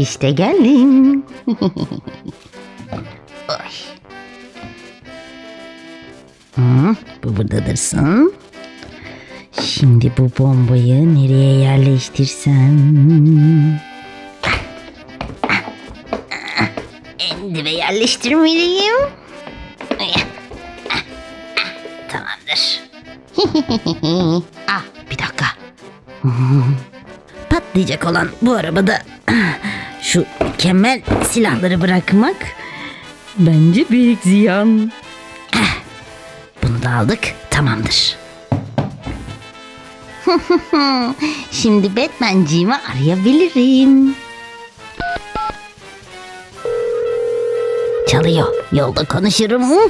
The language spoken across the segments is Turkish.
İşte geldim. Ay. Hı, bu burada dursun. Şimdi bu bombayı nereye yerleştirsem? Endime yerleştirmeliyim. Tamamdır. ah bir dakika. Patlayacak olan bu arabada şu mükemmel silahları bırakmak bence büyük ziyan. Ah, Bunu da aldık tamamdır. Şimdi Batman'ciğimi arayabilirim. Çalıyor. Yolda konuşurum.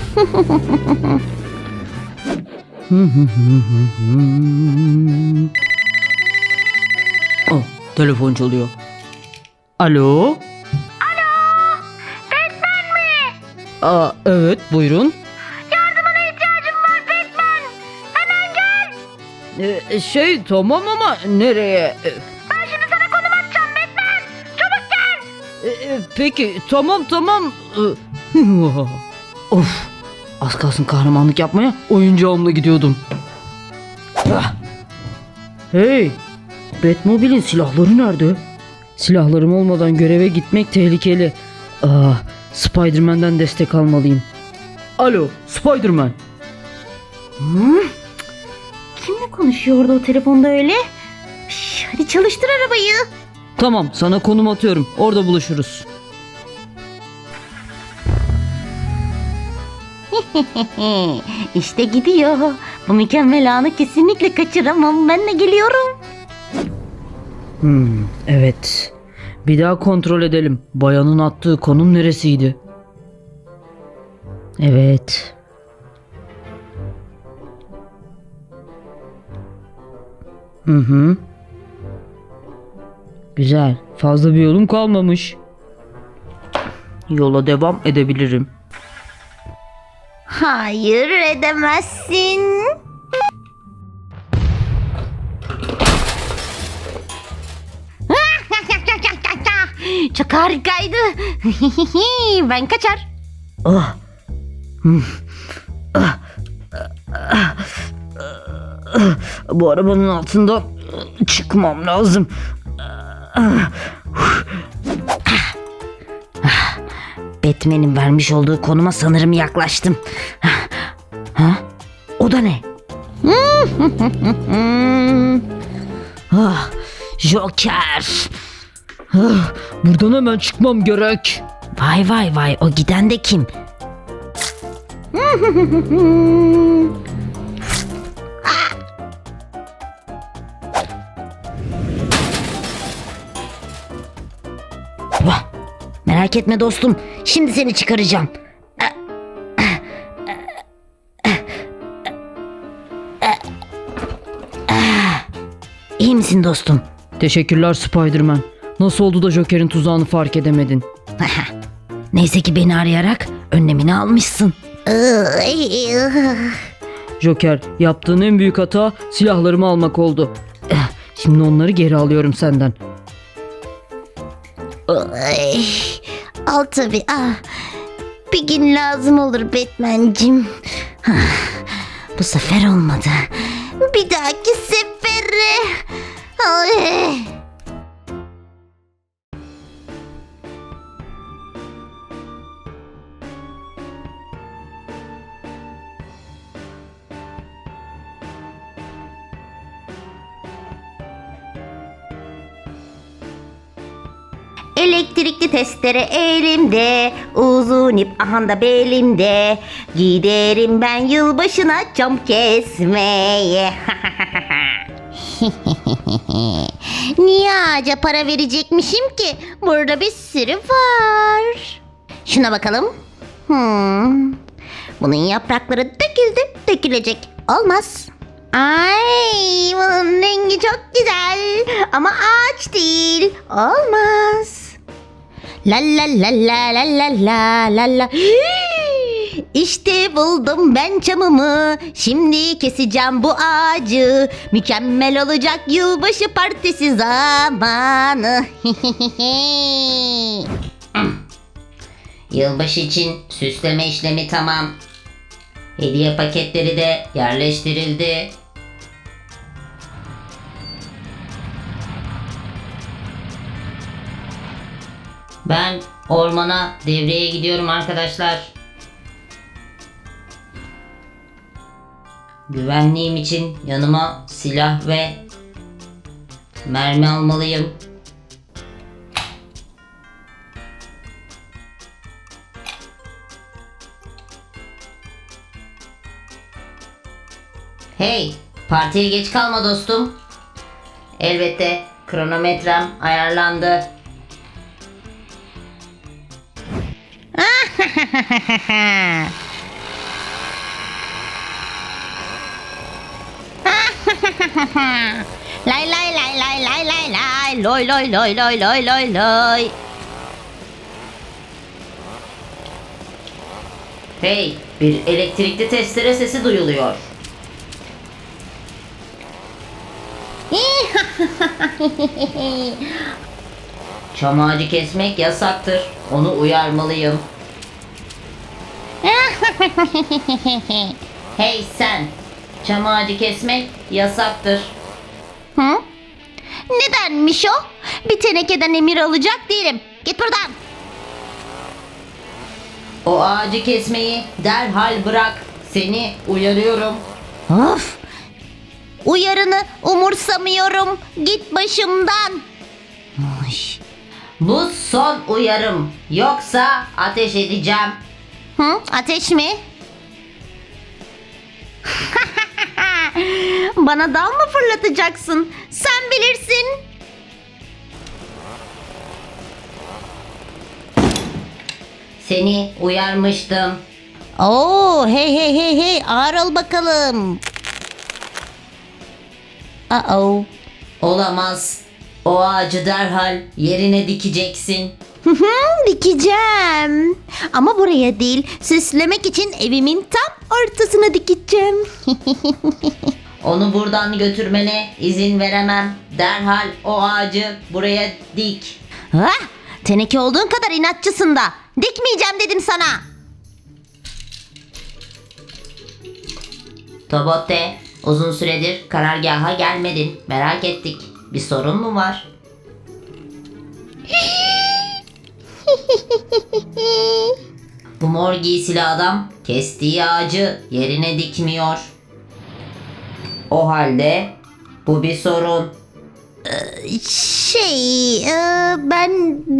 Oh, telefon çalıyor. Alo? Batman mi? Aa, evet buyurun. Yardımına ihtiyacım var Batman. Hemen gel. Ee, şey tamam ama nereye? Ee, Ben şimdi sana konum atacağım Batman. Çabuk gel. e, peki tamam tamam. Ee, of az kalsın kahramanlık yapmaya oyuncağımla gidiyordum. Ah. Hey Batmobile'in silahları nerede? Silahlarım olmadan göreve gitmek tehlikeli. Aa, Spider-Man'den destek almalıyım. Alo Spider-Man. Hı? Kimle konuşuyordu o telefonda öyle? Şş, hadi çalıştır arabayı. Tamam sana konum atıyorum. Orada buluşuruz. işte gidiyor. Bu mükemmel anı kesinlikle kaçıramam. Ben de geliyorum. Hmm, evet. Bir daha kontrol edelim. Bayanın attığı konum neresiydi? Evet. Hı hı. Güzel. Fazla bir yolum kalmamış. Yola devam edebilirim. Hayır edemezsin. Çok harikaydı. ben kaçar. Ah. Bu arabanın altında çıkmam lazım. Batman'in vermiş olduğu konuma sanırım yaklaştım. Ha? O da ne? Ah, Joker. Ah, buradan hemen çıkmam gerek. Vay vay vay o giden de kim? Vah, Merak etme dostum. Şimdi seni çıkaracağım. İyi misin dostum? Teşekkürler Spider-Man. Nasıl oldu da Joker'in tuzağını fark edemedin? Neyse ki beni arayarak önlemini almışsın. Joker, yaptığın en büyük hata silahlarımı almak oldu. Eh, Şimdi onları geri alıyorum senden. Ay, al tabii. Ah, bir gün lazım olur Batman'cim. Ah, Bu sefer olmadı. Bir dahaki sefere. Ay. Elektrikli testere elimde, uzun ip ahanda belimde. Giderim ben yılbaşına cam kesmeye. Niye ağaca para verecekmişim ki? Burada bir sürü var. Şuna bakalım. Hmm. Bunun yaprakları döküldü, dökülecek. Olmaz. Ay, bunun rengi çok güzel ama ağaç değil. Olmaz. La la la la la la la la la. İşte buldum ben çamımı. Şimdi keseceğim bu ağacı. Mükemmel olacak yılbaşı partisi zamanı. Yılbaşı için süsleme işlemi tamam. Hediye paketleri de yerleştirildi. Ben ormana devreye gidiyorum arkadaşlar. Güvenliğim için yanıma silah ve mermi almalıyım. Hey, partiye geç kalma dostum. Elbette kronometrem ayarlandı. Lay lay lay lay lay lay lay loy loy loy loy loy loy loy. Hey, bir elektrikli testere sesi duyuluyor. Çam ağacı kesmek yasaktır. Onu uyarmalıyım. hey sen! Çam ağacı kesmek yasaktır. Hı? Nedenmiş o? Bir tenekeden emir alacak değilim. Git buradan. O ağacı kesmeyi derhal bırak. Seni uyarıyorum. Of! Uyarını umursamıyorum. Git başımdan. Ay. Bu son uyarım. Yoksa ateş edeceğim. Hı? Ateş mi? Bana dal mı fırlatacaksın? Sen bilirsin. Seni uyarmıştım. Oo, hey hey hey hey ağır ol bakalım. Uh-oh. Olamaz. O ağacı derhal yerine dikeceksin. Dikeceğim. Ama buraya değil, süslemek için evimin tam ortasına dikeceğim. Onu buradan götürmene izin veremem. Derhal o ağacı buraya dik. Ah, teneke olduğun kadar inatçısın da. Dikmeyeceğim dedim sana. Tobotte, uzun süredir karargaha gelmedin. Merak ettik. Bir sorun mu var? Bu mor giysili adam kestiği ağacı yerine dikmiyor. O halde bu bir sorun. Şey, e, ben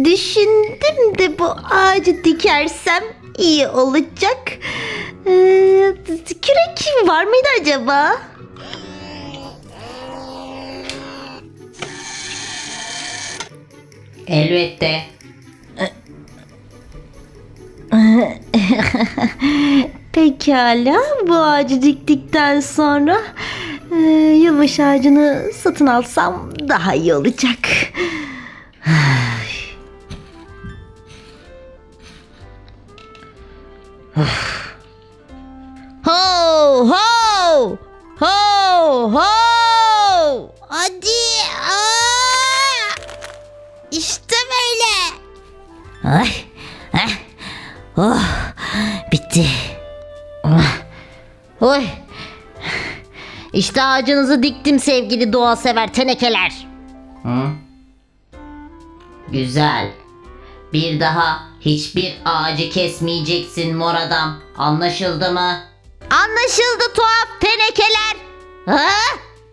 düşündüm de bu ağacı dikersem iyi olacak. E, Kürek var mıydı acaba? Elbette. Pekala bu ağacı diktikten sonra e, yılbaşı ağacını satın alsam daha iyi olacak. ho ho ho ho hadi aa! işte böyle. Ay, oh, bitti. Ah, Oy. İşte ağacınızı diktim sevgili doğa sever tenekeler. Hı? Güzel. Bir daha hiçbir ağacı kesmeyeceksin mor adam. Anlaşıldı mı? Anlaşıldı tuhaf tenekeler. Ha?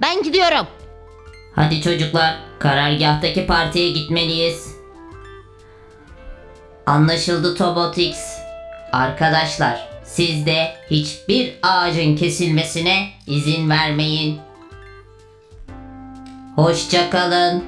Ben gidiyorum. Hadi çocuklar, karargahtaki partiye gitmeliyiz. Anlaşıldı Tobotix. Arkadaşlar, siz de hiçbir ağacın kesilmesine izin vermeyin. Hoşça kalın.